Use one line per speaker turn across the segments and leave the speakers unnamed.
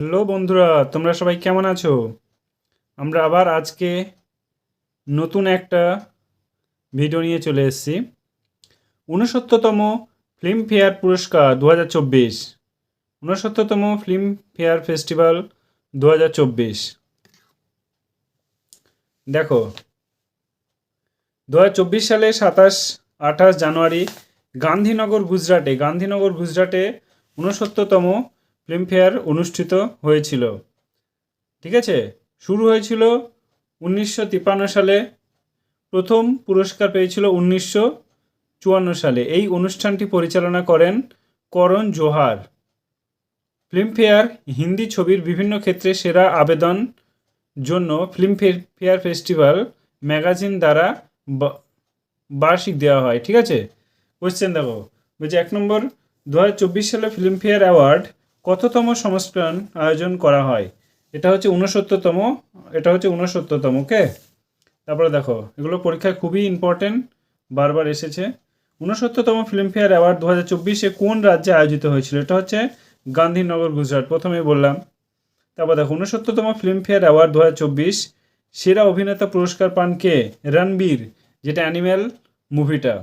Hello বন্ধুরা, তোমরা সবাই কেমন আছো? আমরা আবার আজকে নতুন একটা ভিডিও নিয়ে চলে এসেছি। ঊনসত্তরতম ফিল্মফেয়ার পুরস্কার দু হাজার চব্বিশ। ঊনসত্তরতম ফিল্মফেয়ার ফেস্টিভ্যাল দু হাজার চব্বিশ। দেখো দু হাজার চব্বিশ সালে সাতাশ, আঠাশ জানুয়ারি গান্ধীনগর, গুজরাটে। গান্ধীনগর, গুজরাটে ঊনসত্তরতম ফিল্মফেয়ার অনুষ্ঠিত হয়েছিল। ঠিক আছে? শুরু হয়েছিল উনিশশো তিপ্পান্ন সালে। প্রথম পুরস্কার পেয়েছিল উনিশশো চুয়ান্ন সালে। এই অনুষ্ঠানটি পরিচালনা করেন করণ জোহার। ফিল্মফেয়ার হিন্দি ছবির বিভিন্ন ক্ষেত্রে সেরা আবেদন জন্য ফিল্মফেয়ার ফেস্টিভ্যাল ম্যাগাজিন দ্বারা বার্ষিক দেওয়া হয়। ঠিক আছে? কোয়েশ্চেন দেখো। বলছি, এক নম্বর দু হাজার চব্বিশ সালে ফিল্মফেয়ার অ্যাওয়ার্ড কততম সংস্করণ আয়োজন করা হয়? এটা হচ্ছে ঊনসত্তরতম, এটা হচ্ছে ঊনসত্তরতম, ওকে? তারপরে দেখো, এগুলো পরীক্ষায় খুবই ইম্পর্টেন্ট বারবার এসেছে। ঊনসত্তরতম ফিল্মফেয়ার অ্যাওয়ার্ড দু হাজার চব্বিশে কোন রাজ্যে আয়োজিত হয়েছিল? এটা হচ্ছে গান্ধীনগর, গুজরাট, প্রথমেই বললাম। তারপর দেখো, ঊনসত্তরতম ফিল্মফেয়ার অ্যাওয়ার্ড দু হাজার চব্বিশ, সেরা অভিনেতা পুরস্কার পান কে? রণবীর, যেটা অ্যানিম্যাল মুভিটা।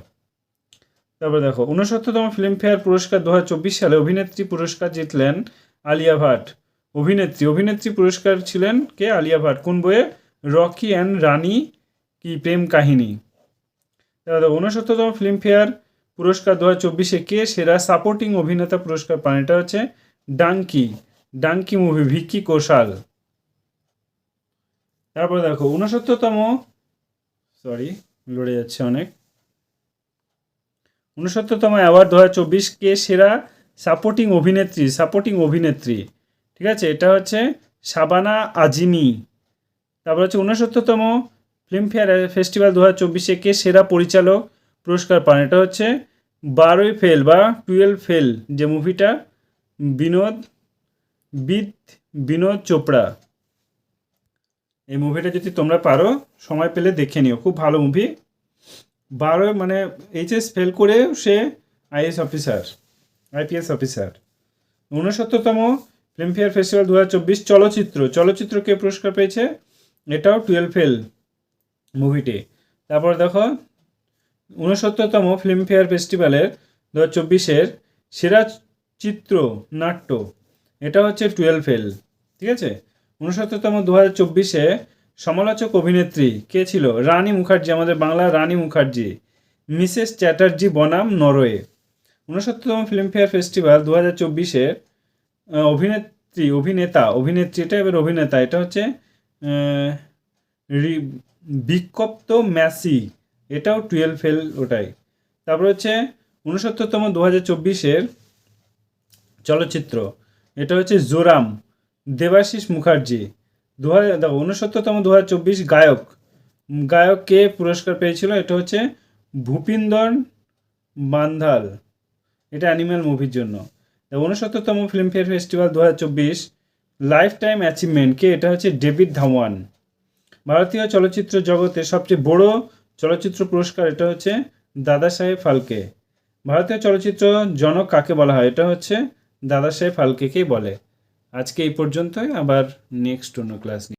তারপর দেখো, ঊনসত্তরতম ফিল্মফেয়ার পুরস্কার দু হাজার চব্বিশ সালে অভিনেত্রী পুরস্কার জিতলেন আলিয়া ভাট। অভিনেত্রী অভিনেত্রী পুরস্কার ছিলেন কে? আলিয়া ভাট। কোন বইয়ে? রকি অ্যান্ড রানী কি প্রেম কাহিনী? তারপর দেখো, ঊনসত্তরতম ফিল্মফেয়ার পুরস্কার দু হাজার চব্বিশে কে? সেরা সাপোর্টিং অভিনেতা পুরস্কার পান। এটা হচ্ছে ডাঙ্কি ডাঙ্কি মুভি ভিক্কি কৌশাল। তারপর দেখো, ঊনসত্তরতম সরি লড়ে যাচ্ছে অনেক। ঊনসত্তরতম অ্যাওয়ার্ড দু হাজার চব্বিশ কে সেরা সাপোর্টিং অভিনেত্রী সাপোর্টিং অভিনেত্রী। ঠিক আছে? এটা হচ্ছে শাবানা আজিমি। তারপর হচ্ছে ঊনসত্তরতম ফিল্মফেয়ার ফেস্টিভ্যাল দু হাজার চব্বিশে কে সেরা পরিচালক পুরস্কার পান। এটা হচ্ছে বারোই ফেল বা টুয়েলভ ফেল যে মুভিটা। বিনোদ, বিদ, বিনোদ চোপড়া। এই মুভিটা যদি তোমরা পারো, সময় পেলে দেখে নিও। খুব ভালো মুভি। বারো মানে এইচএস ফেল করে সে আইএস অফিসার আইপিএস অফিসার ঊনসত্তরতম ফিল্মফেয়ার ফেস্টিভ্যাল দু হাজার চব্বিশ চলচ্চিত্র। চলচ্চিত্র কে পুরস্কার পেয়েছে এটাও টুয়েলভ ফেল মুভিটি তারপর দেখো, ঊনসত্তরতম ফিল্মফেয়ার ফেস্টিভ্যালের দু হাজার চব্বিশের সেরা চিত্র, নাট্য। এটা হচ্ছে টুয়েলভ ফেল ঠিক আছে? ঊনসত্তরতম দু হাজার চব্বিশে সমালোচক অভিনেত্রী কে ছিল? রানী মুখার্জি, আমাদের বাংলার রানী মুখার্জি। মিসেস চ্যাটার্জি বনাম নরওয়ে। ঊনসত্তরতম ফিল্মফেয়ার ফেস্টিভ্যাল দু হাজার চব্বিশের অভিনেত্রী, অভিনেতা অভিনেত্রী এটা এবার অভিনেতা, এটা হচ্ছে বিক্ষপ্ত ম্যাসি, এটাও টুয়েলভ ফেল ওটাই। তারপর হচ্ছে ঊনসত্তরতম দু হাজার চব্বিশের চলচ্চিত্র, এটা হচ্ছে জোরাম, দেবাশিস মুখার্জি। দু হাজার দেখো, ঊনসত্তরতম দু হাজার চব্বিশ গায়ক। গায়ক কে পুরস্কার পেয়েছিল? এটা হচ্ছে ভূপিন্দর বান্ধাল এটা অ্যানিম্যাল মুভির জন্য। ঊনসত্তরতম ফিল্মফেয়ার ফেস্টিভ্যাল দু হাজার চব্বিশ লাইফ টাইম অ্যাচিভমেন্ট কে? এটা হচ্ছে ডেভিড ধাওয়ান। ভারতীয় চলচ্চিত্র জগতে সবচেয়ে বড় চলচ্চিত্র পুরস্কার এটা হচ্ছে দাদা সাহেব ফালকে। ভারতীয় চলচ্চিত্র জনক কাকে বলা হয়? এটা হচ্ছে দাদা সাহেব ফালকেকেই বলে। আজকে এই পর্যন্তই আবার নেক্সট অন্য ক্লাস নিয়ে